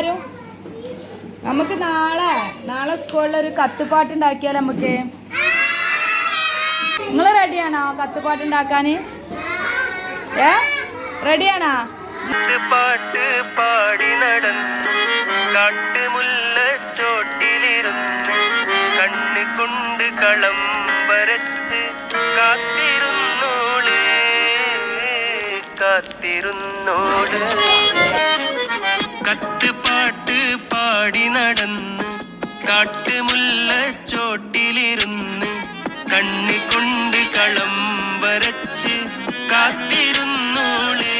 എല്ലാരും? നമുക്ക് നാളെ നാളെ സ്കൂളിൽ ഒരു കത്തുപാട്ട് ഉണ്ടാക്കിയാൽ നമുക്ക്? നിങ്ങൾ റെഡിയാണോ കത്തുപാട്ട് ഉണ്ടാക്കാന് ഏ? റെഡിയാണോ പാട്ട് പാടി നടന്നു. കാട്ടുമുല്ല ചോട്ടിലിരുന്ന്. കണ്ണു കൊണ്ട് കളം വരച്ച് കാത്തിരുന്നോൾ കാത്തിരുന്നോട് നടന്ന് കണ്ണു കൊണ്ട് കളം വരച്ച് കാത്തിരുന്നോളേ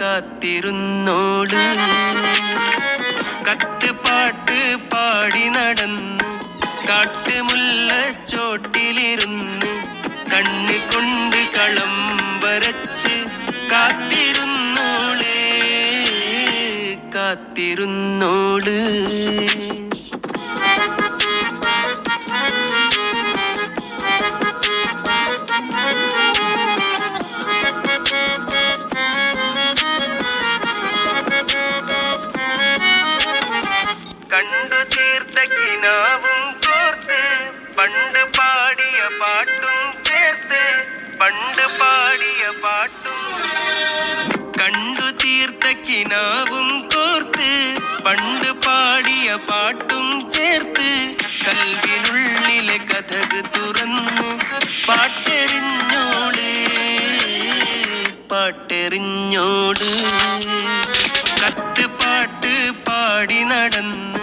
കാത്തിരുന്നോട് കത്ത് പാട്ട് പാടി നടന്ന് കാട്ടുമുല്ല ചോട്ടിലിരുന്ന് കണ്ണു കൊണ്ട് കളം വരച്ച് കാത്തിരുന്നോട് കണ്ടു തീർത്ത കിനാവും കോർത്ത് പണ്ട് പാടിയ പാട്ടും ചേർത്ത് പണ്ട് പാടിയ പാട്ടും കണ്ടു തീർത്ത കിനാവും കോർത്ത് പണ്ട് പാടിയ പാട്ടും ചേർത്ത് കൽവിനുള്ളിലെ കഥക് തുറന്നു. പാട്ടെറിഞ്ഞോട് പാട്ടെറിഞ്ഞോട് കത്ത് പാട്ട് പാടി നടന്ന്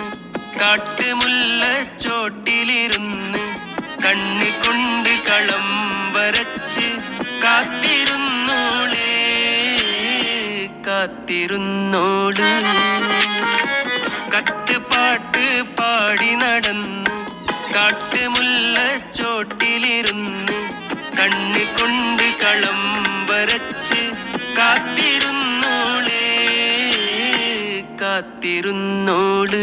കാട്ടുമുല്ല ചോട്ടിലിരുന്ന് കണ്ണി കൊണ്ട് കളം വരച്ച് കാത്തിരുന്നോളേ കാത്തിരുന്നോട് കാട്ടുമുല്ല ചോട്ടിലിരുന്ന് കണ്ണു കൊണ്ട് കളം വരച്ച് കാത്തിരുന്നോളേ കാത്തിരുന്നോട്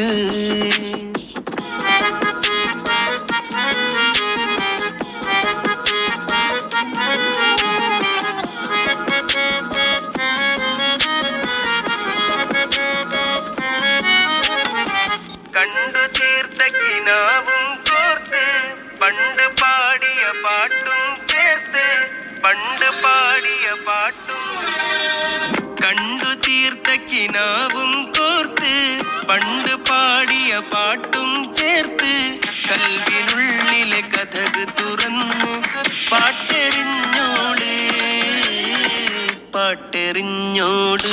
പണ്ട് പാടിയ പാട്ടും ചേർത്ത് പണ്ട് പാടിയ പാട്ടും കണ്ടു തീർത്ത കിനാവും കോർത്ത് പണ്ട് പാടിയ പാട്ടും ചേർത്ത് കൽവിനുള്ളിലെ കഥക് തുറന്ന് പാട്ടെറിഞ്ഞോട് പാട്ടെറിഞ്ഞോട്